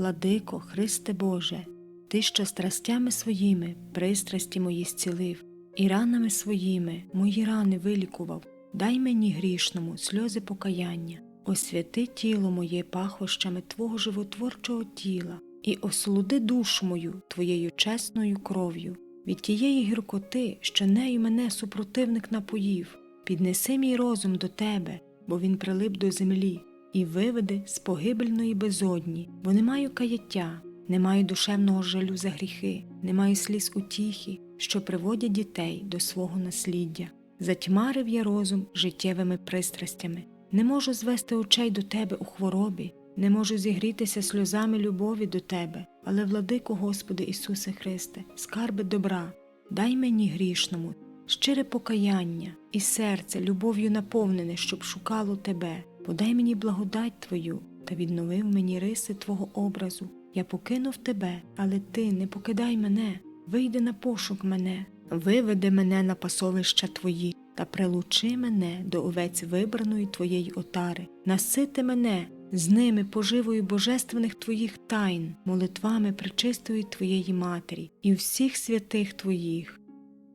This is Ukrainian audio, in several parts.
Владико, Христе Боже, Ти, що страстями своїми пристрасті мої зцілив, і ранами своїми мої рани вилікував, дай мені грішному сльози покаяння, освяти тіло моє пахощами Твого животворчого тіла, і ослуди душу мою Твоєю чесною кров'ю, від тієї гіркоти, що нею мене супротивник напоїв, піднеси мій розум до Тебе, бо він прилип до землі, і виведи з погибельної безодні, бо не маю каяття, не маю душевного жалю за гріхи, не маю сліз утіхи, що приводять дітей до свого насліддя. Затьмарив я розум життєвими пристрастями, не можу звести очей до Тебе у хворобі, не можу зігрітися сльозами любові до Тебе, але, владико Господи Ісусе Христе, скарби добра, дай мені грішному, щире покаяння і серце любов'ю наповнене, щоб шукало Тебе, подай мені благодать Твою та відновив мені риси Твого образу. Я покинув Тебе, але Ти не покидай мене, вийди на пошук мене, виведи мене на пасовища Твої та прилучи мене до овець вибраної Твоєї отари, насити мене з ними поживою божественних Твоїх тайн, молитвами пречистої Твоєї Матері і всіх святих Твоїх.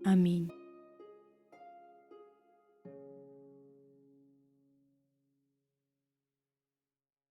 Амінь.